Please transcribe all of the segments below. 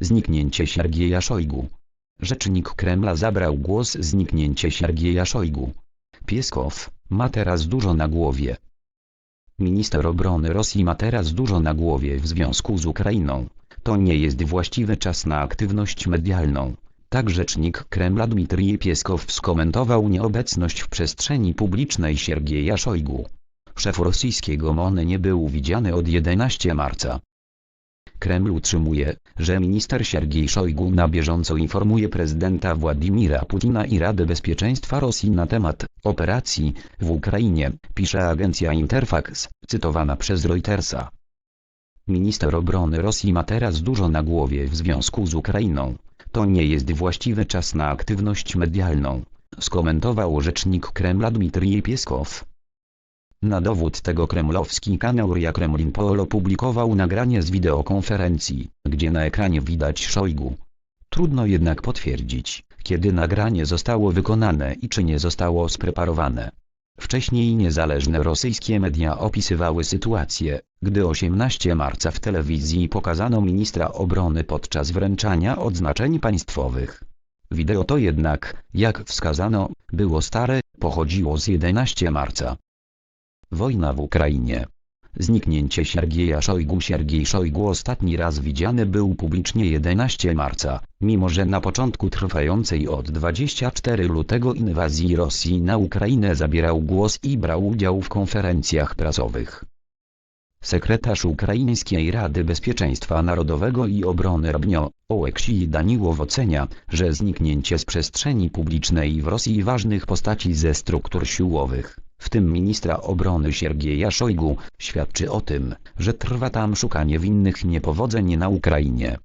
Zniknięcie Siergieja Szojgu. Rzecznik Kremla zabrał głos zniknięcie Siergieja Szojgu. Pieskow ma teraz dużo na głowie. Minister obrony Rosji ma teraz dużo na głowie w związku z Ukrainą. To nie jest właściwy czas na aktywność medialną. Tak rzecznik Kremla Dmitrij Pieskow skomentował nieobecność w przestrzeni publicznej Siergieja Szojgu. Szef rosyjskiego MON nie był widziany od 11 marca. Kreml utrzymuje, że minister Siergiej Szojgu na bieżąco informuje prezydenta Władimira Putina i Radę Bezpieczeństwa Rosji na temat operacji w Ukrainie, pisze agencja Interfax, cytowana przez Reutersa. Minister obrony Rosji ma teraz dużo na głowie w związku z Ukrainą. To nie jest właściwy czas na aktywność medialną, skomentował rzecznik Kremla Dmitrij Pieskow. Na dowód tego kremlowski kanał RIA Kremlin Pol opublikował nagranie z wideokonferencji, gdzie na ekranie widać Szojgu. Trudno jednak potwierdzić, kiedy nagranie zostało wykonane i czy nie zostało spreparowane. Wcześniej niezależne rosyjskie media opisywały sytuację, gdy 18 marca w telewizji pokazano ministra obrony podczas wręczania odznaczeń państwowych. Wideo to jednak, jak wskazano, było stare, pochodziło z 11 marca. Wojna w Ukrainie. Zniknięcie Siergieja Szojgu Siergiej Szojgu ostatni raz widziany był publicznie 11 marca, mimo że na początku trwającej od 24 lutego inwazji Rosji na Ukrainę zabierał głos i brał udział w konferencjach prasowych. Sekretarz Ukraińskiej Rady Bezpieczeństwa Narodowego i Obrony Rabnio, Oleksij Daniłow ocenia, że zniknięcie z przestrzeni publicznej w Rosji ważnych postaci ze struktur siłowych, w tym ministra obrony Siergieja Szojgu, świadczy o tym, że trwa tam szukanie winnych niepowodzeń na Ukrainie.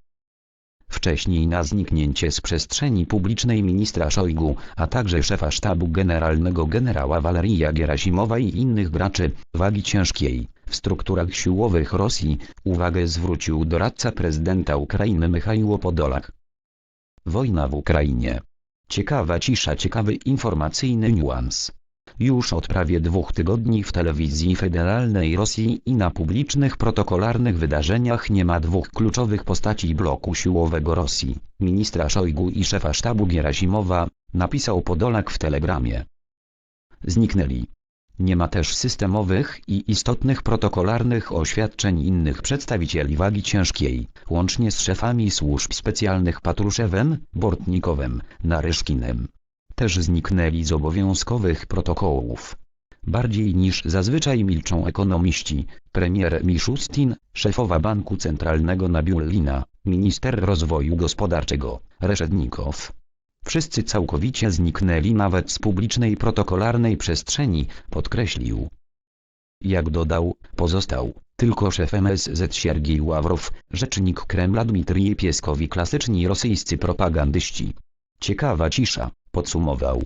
Wcześniej na zniknięcie z przestrzeni publicznej ministra Szojgu, a także szefa sztabu generalnego generała Waleria Gerasimowa i innych graczy wagi ciężkiej w strukturach siłowych Rosji, uwagę zwrócił doradca prezydenta Ukrainy Michaiło Podolak. Wojna w Ukrainie. Ciekawa cisza, ciekawy informacyjny niuans. Już od prawie dwóch tygodni w telewizji federalnej Rosji i na publicznych protokolarnych wydarzeniach nie ma dwóch kluczowych postaci bloku siłowego Rosji, ministra Szojgu i szefa sztabu Gerasimowa, napisał Podolak w telegramie. Zniknęli. Nie ma też systemowych i istotnych protokolarnych oświadczeń innych przedstawicieli wagi ciężkiej, łącznie z szefami służb specjalnych Patruszewem, Bortnikowem, Naryszkinem. Też zniknęli z obowiązkowych protokołów. Bardziej niż zazwyczaj milczą ekonomiści, premier Miszustin, szefowa Banku Centralnego Nabiullina, minister rozwoju gospodarczego, Reszednikow. Wszyscy całkowicie zniknęli nawet z publicznej protokolarnej przestrzeni, podkreślił. Jak dodał, pozostał tylko szef MSZ Siergiej Ławrow, rzecznik Kremla Dmitrij Pieskowi klasyczni rosyjscy propagandyści. Ciekawa cisza, podsumował.